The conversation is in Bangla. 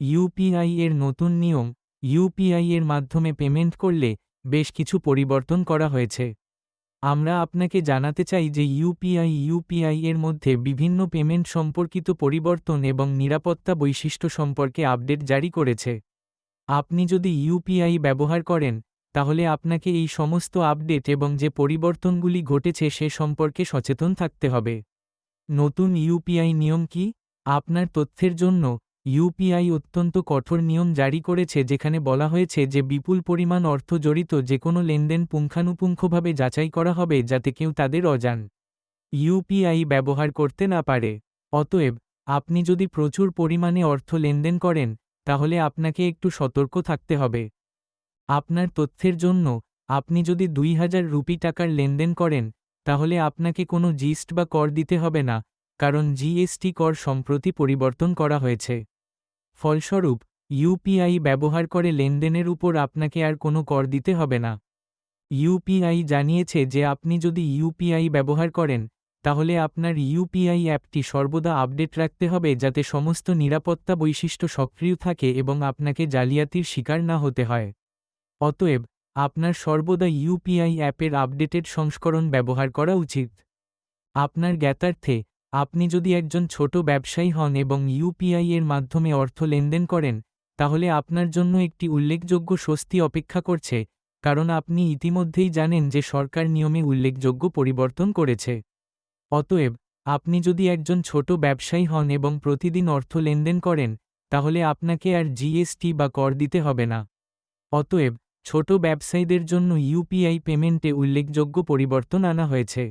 ইউপিআই এর নতুন নিয়ম ইউপিআই এর মাধ্যমে পেমেন্ট করলে বেশ কিছু পরিবর্তন করা হয়েছে। আমরা আপনাকে জানাতে চাই যে ইউপিআই ইউপিআই এর মধ্যে বিভিন্ন পেমেন্ট সম্পর্কিত পরিবর্তন এবং নিরাপত্তা বৈশিষ্ট্য সম্পর্কে আপডেট জারি করেছে। আপনি যদি ইউপিআই ব্যবহার করেন, তাহলে আপনাকে এই সমস্ত আপডেট এবং যে পরিবর্তনগুলি ঘটেছে সে সম্পর্কে সচেতন থাকতে হবে। নতুন ইউপিআই নিয়ম কি? আপনার তথ্যের জন্য ইউপিআই অত্যন্ত কঠোর নিয়ম জারি করেছে যেখানে বলা হয়েছে যে বিপুল পরিমাণ অর্থ জড়িত যে কোনো লেনদেন পুঙ্খানুপুঙ্খভাবে যাচাই করা হবে যাতে কেউ তাদের অজান ইউপিআই ব্যবহার করতে না পারে। অতএব, আপনি যদি প্রচুর পরিমাণে অর্থ লেনদেন করেন, তাহলে আপনাকে একটু সতর্ক থাকতে হবে। আপনার তথ্যের জন্য আপনি যদি দুই হাজার রুপি টাকার লেনদেন করেন, তাহলে আপনাকে কোনো জিস্ট বা কর দিতে হবে না, কারণ জিএসটি কর সম্প্রতি পরিবর্তন করা হয়েছে। ফলস্বরূপ ইউপিআই ব্যবহার করে লেনদেনের উপর আপনাকে আর কোনো কর দিতে হবে না। ইউপিআই জানিয়েছে যে আপনি যদি ইউপিআই ব্যবহার করেন, তাহলে আপনার ইউপিআই অ্যাপটি সর্বদা আপডেট রাখতে হবে যাতে সমস্ত নিরাপত্তা বৈশিষ্ট্য সক্রিয় থাকে এবং আপনাকে জালিয়াতির শিকার না হতে হয়। অতএব, আপনার সর্বদা ইউপিআই অ্যাপের আপডেটেড সংস্করণ ব্যবহার করা উচিত। আপনার জ্ঞাতার্থে আপনি যদি একজন ছোট ব্যবসায়ী হন এবং ইউপিআই এর মাধ্যমে অর্থ লেনদেন করেন, তাহলে আপনার জন্য একটি উল্লেখযোগ্য স্বস্তি অপেক্ষা করছে, কারণ আপনি ইতিমধ্যেই জানেন যে সরকার নিয়মে উল্লেখযোগ্য পরিবর্তন করেছে। অতএব, আপনি যদি একজন ছোট ব্যবসায়ী হন এবং প্রতিদিন অর্থ লেনদেন করেন, তাহলে আপনাকে আর জিএসটি বা কর দিতে হবে না। অতএব, ছোট ব্যবসায়ীদের জন্য ইউপিআই পেমেন্টে উল্লেখযোগ্য পরিবর্তন আনা হয়েছে।